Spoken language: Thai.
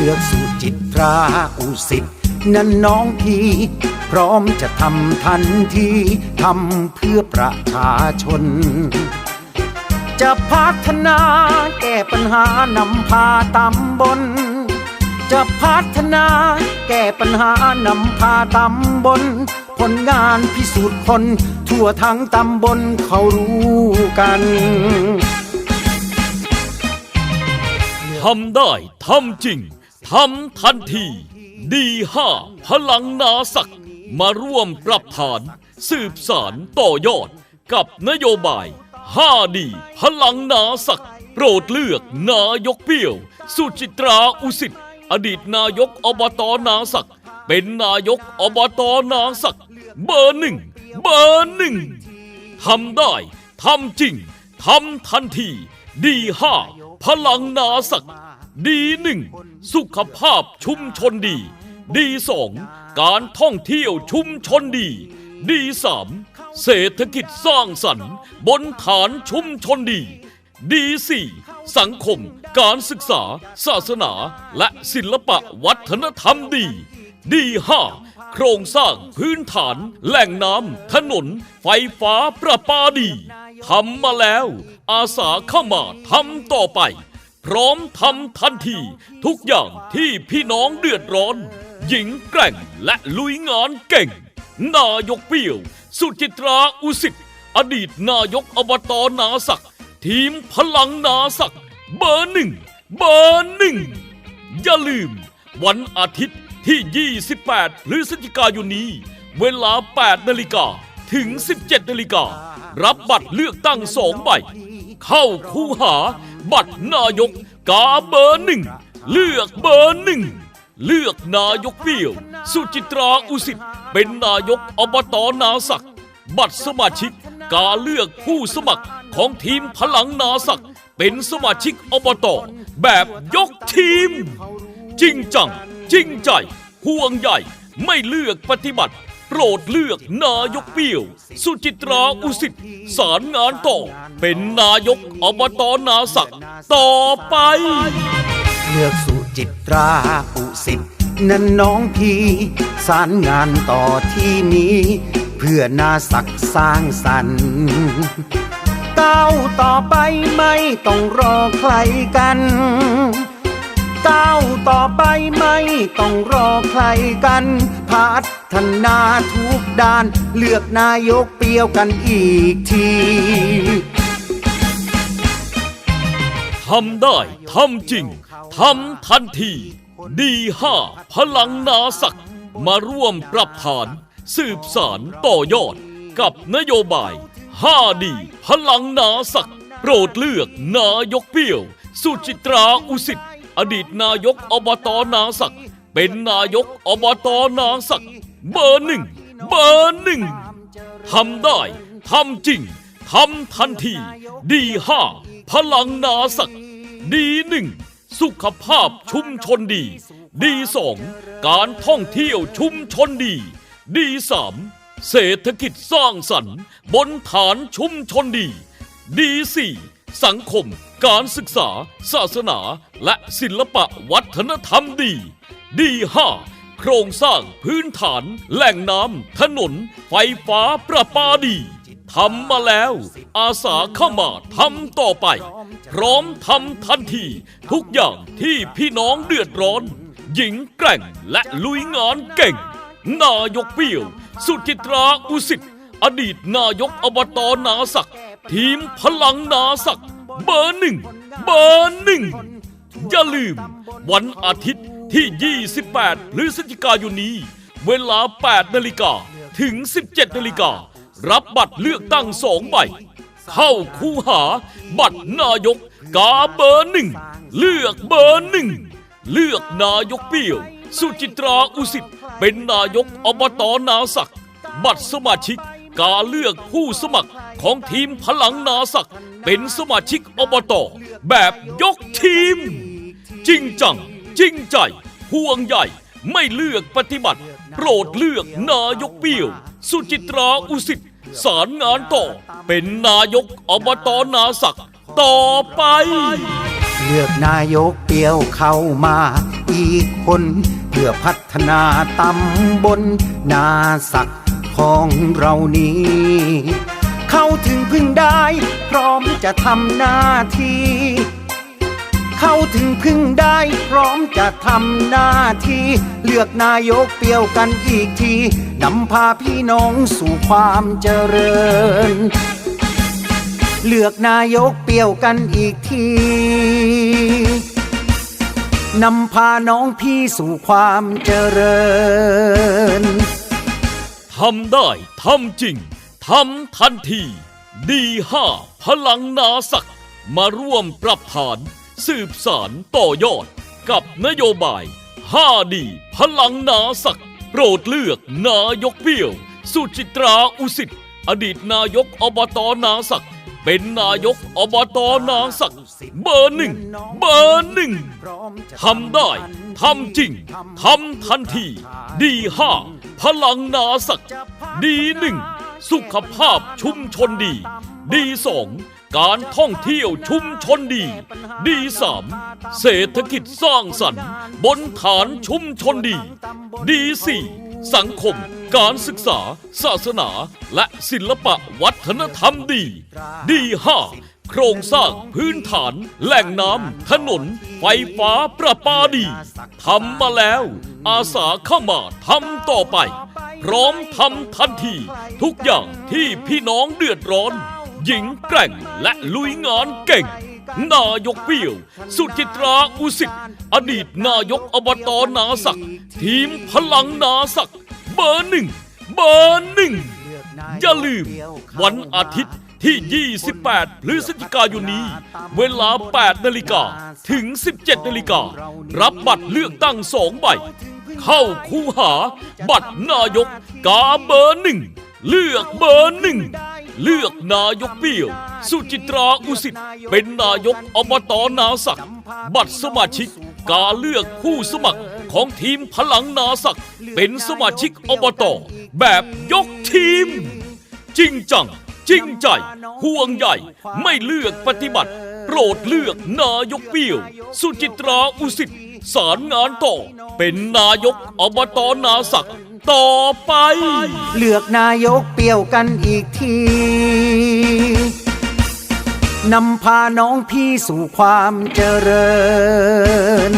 ลือกสุจิตราอุสิทธิ์นั่นน้องพี่พร้อมจะทำทันทีทำเพื่อประชาชน จะพัฒนาแก้ปัญหานำพาตำบล จะพัฒนาแก้ปัญหานำพาตำบล ผลงานพิสูจน์คน ทั่วทั้งตำบลเขารู้กันทำได้ ทำจริง ทำทันที ดีห้าพลังนาศักมาร่วมปรับฐาน สืบสารต่อยอด กับนโยบาย5ดีพลังนาศักโปรดเลือกนายกเปี้ยว สุจิตราอุสิทธิ์อดีตนายกอบตนาศักเป็นนายกอบตนาศักเบอร์หนึ่งเบอร์หนึ่งทำได้ทำจริงทำทันที ดีห้าพลังนาศัก ดีหนึ่งสุขภาพชุมชนดี ดีสองการท่องเที่ยวชุมชนดี ดีสามเศรษฐกิจสร้างสรรค์บนฐานชุมชนดี ดีสี่สังคม การศึกษา ศาสนา และศิลปะวัฒนธรรมดี ดีห้าโครงสร้างพื้นฐาน แหล่งน้ำถนน ไฟฟ้าประปาดีทำมาแล้ว อาสาเข้ามาทำต่อไป พร้อมทำทันที ทุกอย่างที่พี่น้องเดือดร้อน หญิงแกร่งและลุยงานเก่ง นายกเปี้ยว สุจิตราอุสิทธิ์อดีตนายกอบตนาศักทีมพลังนาศักเบอร์หนึ่งเบอร์หนึ่งอย่าลืม วันอาทิตย์ที่ 28 พฤศจิกายนนี้ เวลา 8 นาฬิกาถึง 17 นาฬิกา รับบัตรเลือกตั้งสองใบ เข้าคูหา บัตรนายกกาเบอร์หนึ่ง เลือกเบอร์หนึ่ง เลือกนายกเบี้ยว สุจิตราอุสิทธิ์เป็นนายกอบตนาศักบัตรสมาชิกการเลือกผู้สมัครของทีมพลังนาศักเป็นสมาชิกอบตแบบยกทีม จริงจัง จริงใจห่วงใหญ่ไม่เลือกปฏิบัติ โปรดเลือกนายกเปี้ยว สุจิตราอุสิทธิ์สารงานต่อ เป็นนายกอบตนาศักต่อไป เลือกสุจิตราอุสิทธิ์นั่นน้องพี่สารงานต่อที่นี้ เพื่อนาศักสร้างสรรค์ก้าวต่อไปไม่ต้องรอใครกันก้าวต่อไปไม่ต้องรอใครกัน พัฒนาทุกด้าน เลือกนายกเปียวกันอีกทีทำได้ทำจริงทำทันที ดีห้าพลังนาศักมาร่วมปรับฐาน สืบสารต่อยอด กับนโยบาย5ดีพลังนาศักโปรดเลือกนายกเปี้ยว สุจิตราอุสิทธิ์อดีตนายกอบตนาศักด์ เป็นนายกอบตนาศัก เบอร์หนึ่งเบอร์หนึ่งทำได้ทำจริงทำทันที ดีห้าพลังนาศัก ดีหนึ่งสุขภาพชุมชนดี ดีสองการท่องเที่ยวชุมชนดี ดีสามเศรษฐกิจสร้างสรรค์ บนฐานชุมชนดี ดีสี่สังคม การศึกษา ศาสนา และศิลปะวัฒนธรรมดี ดีห้าโครงสร้างพื้นฐาน แหล่งน้ำถนน ไฟฟ้าประปาดีทำมาแล้ว อาสาเข้ามาทำต่อไป พร้อมทำทันที ทุกอย่างที่พี่น้องเดือดร้อน หญิงแกร่งและลุยงานเก่ง นายกเปี้ยว สุจิตราอุสิทธิ์อดีตนายกอบตนาศักทีมพลังนาศักด์ เบอร์หนึ่งเบอร์หนึ่งอย่าลืม วันอาทิตย์ที่ 28 พฤศจิกายนนี้ เวลา 8 นาฬิกาถึง 17 นาฬิการับบัตรเลือกตั้งสองใบ เข้าคูหา บัตรนายก กาเบอร์หนึ่ง เลือกเบอร์หนึ่ง เลือกนายกเปี้ยว สุจิตราอุสิทธิ์เป็นนายกอบตนาศักดิ์บัตรสมาชิก การเลือกผู้สมัครของทีมพลังนาศักดิ์เป็นสมาชิกอบตแบบยกทีม จริงจัง จริงใจ ห่วงใหญ่ไม่เลือกปฏิบัติ โปรดเลือกนายกเปี้ยว สุจิตราอุสิทธิ์สารงานต่อ เป็นนายกอบตนาศักดิ์ต่อไป เลือกนายกเปรียวเข้ามาอีกคน เพื่อพัฒนาตำบลนาศัก ของเรานี้ เข้าถึงพึ่งได้ พร้อมจะทำหน้าที่ เข้าถึงพึ่งได้ พร้อมจะทำหน้าที่ เลือกนายกเปรียวกันอีกทีนำพาพี่น้องสู่ความเจริญ เลือกนายกเปรียวกันอีกทีนำพาน้องพี่สู่ความเจริญ ทำได้ทำจริงทำทันที ดีห้าพลังนาศักมาร่วมปรับฐาน สืบสารต่อยอด กับนโยบาย5ดีพลังนาศักโปรดเลือกนายกเบี้ยว สุจิตราอุสิตอดีตนายกอบตนาศักเป็นนายกอบตนาศักเบอร์หนึ่งเบอร์หนึ่งทำได้ทำจริงทำทันที ดีห้า พลังนาศักดิ์ดีหนึ่งสุขภาพชุมชนดี ดีสองการท่องเที่ยวชุมชนดี ดีสามเศรษฐกิจสร้างสรรค์ บนฐานชุมชนดี ดีสี่สังคม การศึกษา ศาสนา และศิลปะวัฒนธรรมดี ดีห้า โครงสร้างพื้นฐาน แหล่งน้ำถนน ไฟฟ้าประปาดีทำมาแล้ว อาสาเข้ามาทำต่อไป พร้อมทำทันที ทุกอย่างที่พี่น้องเดือดร้อน หญิงแกร่งและลุยงานเก่ง นายกเปี้ยว สุจิตราอุสิตอดีตนายกอบตนาศักทีมพลังนาศักเบอร์หนึ่งเบอร์หนึ่งอย่าลืม วันอาทิตย์ ที่ 28 พฤศจิกายนนี้ เวลา 8 นาฬิกาถึง 17 นาฬิกา รับบัตรเลือกตั้งสองใบ เข้าคูหา บัตรนายก กาเบอร์หนึ่ง เลือกเบอร์หนึ่ง เลือกนายกเปี้ยว สุจิตราอุสิตเป็นนายกอบตนาศักบัตรสมาชิกการเลือกผู้สมัครของทีมพลังนาศักเป็นสมาชิกอบตแบบยกทีม จริงจัง จริงใจ ห่วงใหญ่ ไม่เลือกปฏิบัติ โปรดเลือกนายกเปี้ยว สุจิตราอุสิตสารงานต่อ เป็นนายกอบตนาศักดิ์ต่อไป เลือกนายกเปรียวกันอีกที นำพาน้องพี่สู่ความเจริญ